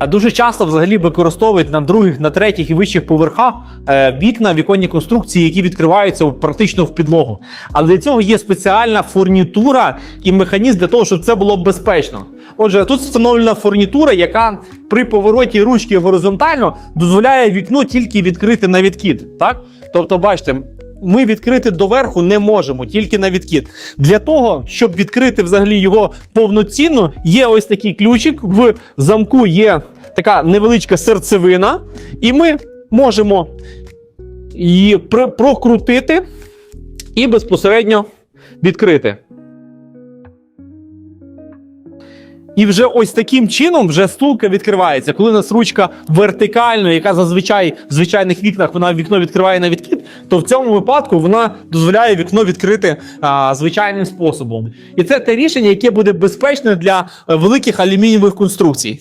А дуже часто взагалі використовують на других, на третіх і вищих поверхах е, вікна, віконні конструкції, які відкриваються практично в підлогу. Але для цього є спеціальна фурнітура і механізм для того, щоб це було безпечно. Отже, тут встановлена фурнітура, яка при повороті ручки горизонтально дозволяє вікно тільки відкрити на відкид. Так? Тобто, бачите, ми відкрити доверху не можемо, тільки на відкид. Для того, щоб відкрити взагалі його повноцінно, є ось такий ключик. В замку є така невеличка серцевина, і ми можемо її прокрутити і безпосередньо відкрити. І вже ось таким чином вже стулка відкривається. Коли у нас ручка вертикально, яка зазвичай в звичайних вікнах вона вікно відкриває на відкид, то в цьому випадку вона дозволяє вікно відкрити а, звичайним способом. І це те рішення, яке буде безпечне для е, великих алюмінієвих конструкцій.